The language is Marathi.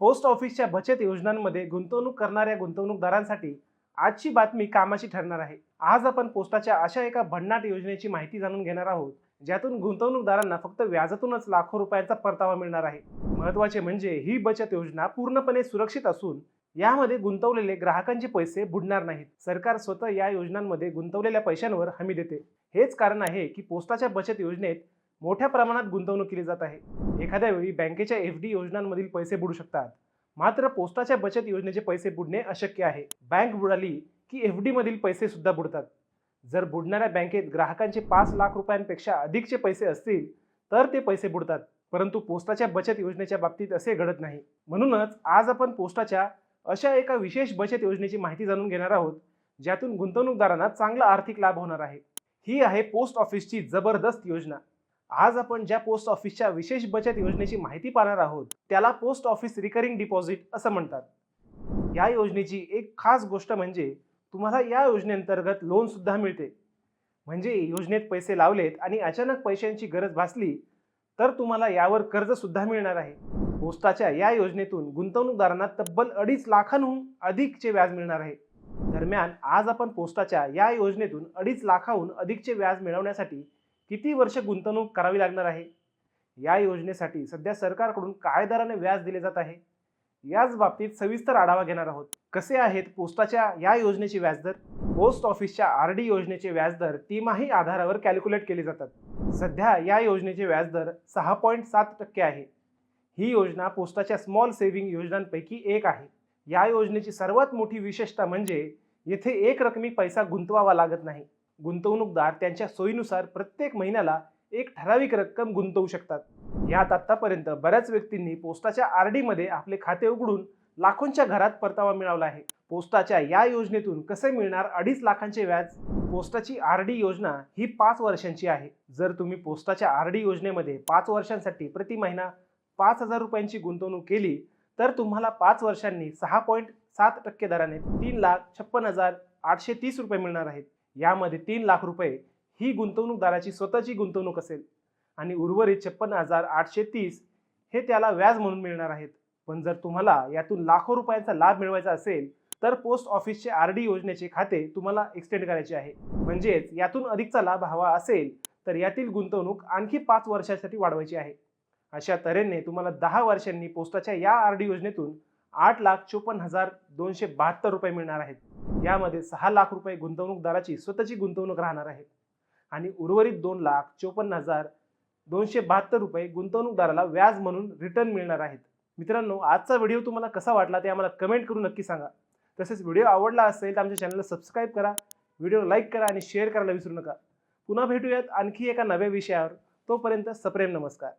पोस्ट ऑफिसच्या बचत योजनांमध्ये गुंतवणूक करणाऱ्या गुंतवणूकदारांसाठी आजची बातमी कामाची ठरणार आहे. आज आपण पोस्टाच्या अशा एका भन्नाट योजनेची माहिती जाणून घेणार आहोत ज्यातून गुंतवणूकदारांना फक्त व्याजातूनच लाखो रुपयांचा परतावा मिळणार आहे. महत्त्वाचे म्हणजे ही बचत योजना पूर्णपणे सुरक्षित असून यामध्ये गुंतवलेले ग्राहकांचे पैसे बुडणार नाहीत. सरकार स्वतः या योजनांमध्ये गुंतवलेल्या पैशांवर हमी देते. हेच कारण आहे की पोस्टाच्या बचत योजनेत मोठ्या प्रमाणात गुंतवणूक केली जात आहे. एखाद्या वेळी बँकेच्या एफ डी योजनांमधील पैसे बुडू शकतात. मात्र पोस्टाच्या बचत योजनेचे पैसे बुडणे अशक्य आहे. बँक बुडाली की एफ डीमधील पैसे सुद्धा बुडतात. जर बुडणाऱ्या बँकेत ग्राहकांचे पाच लाख रुपयांपेक्षा अधिकचे पैसे असतील तर ते पैसे बुडतात. परंतु पोस्टाच्या बचत योजनेच्या बाबतीत असे घडत नाही. म्हणूनच आज आपण पोस्टाच्या अशा एका विशेष बचत योजनेची माहिती जाणून घेणार आहोत ज्यातून गुंतवणूकदारांना चांगला आर्थिक लाभ होणार आहे. ही आहे पोस्ट ऑफिसची जबरदस्त योजना. आज आपण ज्या पोस्ट ऑफिसच्या विशेष बचत योजनेची माहिती पाहणार आहोत त्याला पोस्ट ऑफिस रिकरिंग डिपॉझिट असं म्हणतात. या योजनेची एक खास गोष्ट म्हणजे तुम्हाला या योजनेअंतर्गत लोन सुद्धा मिळते. म्हणजे योजनेत पैसे लावलेत आणि अचानक पैशांची गरज भासली तर तुम्हाला यावर कर्ज सुद्धा मिळणार आहे. पोस्टाच्या या योजनेतून गुंतवणूकदारांना तब्बल अडीच लाखांहून अधिकचे व्याज मिळणार आहे. दरम्यान आज आपण पोस्टाच्या या योजनेतून अडीच लाखाहून अधिकचे व्याज मिळवण्यासाठी किती वर्ष गुंतवणूक करावी लागणार आहे? या योजनेसाठी सध्या सरकारकडून काय दराने व्याज दिले जात आहे. याच बाबतीत सविस्तर आढावा घेणार आहोत. कसे आहेत पोस्टाच्या या योजनेचे व्याजदर? पोस्ट ऑफिसच्या आर डी योजनेचे व्याजदर तिमाही आधारावर कॅल्क्युलेट केले जातात. सध्या या योजनेचे व्याजदर सहा पॉईंट सात टक्के आहे. ही योजना पोस्टाच्या स्मॉल सेव्हिंग योजनांपैकी एक आहे. या योजनेची सर्वात मोठी विशेषता म्हणजे येथे एक रकमी पैसा गुंतवावा लागत नाही. गुंतवणूकदार त्यांच्या सोयीनुसार प्रत्येक महिन्याला एक ठराविक रक्कम गुंतवू शकतात. यात आतापर्यंत बऱ्याच व्यक्तींनी पोस्टाच्या आरमध्ये आपले खाते उघडून लाखोंच्या घरात परतावा मिळवला आहे. पोस्टाच्या या योजनेतून कसे मिळणार अडीच लाखांचे व्याज? पोस्टाची आर डी योजना ही पाच वर्षांची आहे. जर तुम्ही पोस्टाच्या आर डी योजनेमध्ये पाच वर्षांसाठी प्रति महिना पाच हजार रुपयांची गुंतवणूक केली तर तुम्हाला पाच वर्षांनी सहा पॉईंट सात टक्के दराने तीन लाख छप्पन हजार आठशे तीस रुपये मिळणार आहेत. यामध्ये तीन लाख रुपये ही गुंतवणूकदाराची स्वतःची गुंतवणूक असेल. आणि उर्वरित छप्पन हजार आठशे तीस हे त्याला व्याज म्हणून मिळणार आहेत. पण जर तुम्हाला यातून लाखो रुपयांचा लाभ मिळवायचा असेल तर पोस्ट ऑफिसचे आर डी योजनेचे खाते तुम्हाला एक्सटेंड करायचे आहे. म्हणजेच यातून अधिकचा लाभ हवा असेल तर यातील गुंतवणूक आणखी पाच वर्षासाठी वाढवायची आहे. अशा तऱ्हेने तुम्हाला दहा वर्षांनी पोस्टाच्या या आर डी योजनेतून आठ लाख चोपन्न हजार दोनशे बहात्तर रुपये मिळणार आहेत. यामध्ये सहा लाख रुपये गुंतवणूकदाराची स्वतःची गुंतवणूक राहणार आहे आणि उर्वरित दोन लाख चोपन्न हजार दोनशे बहात्तर रुपये गुंतवणूकदाराला व्याज म्हणून रिटर्न मिळणार आहेत. मित्रांनो आजचा व्हिडिओ तुम्हाला कसा वाटला ते आम्हाला कमेंट करून नक्की सांगा. तसेच व्हिडिओ आवडला असेल तर आमच्या चॅनलला सबस्क्राईब करा व्हिडिओ लाईक करा आणि शेअर करायला विसरू नका. पुन्हा भेटूयात आणखी एका नव्या विषयावर. तोपर्यंत सप्रेम नमस्कार.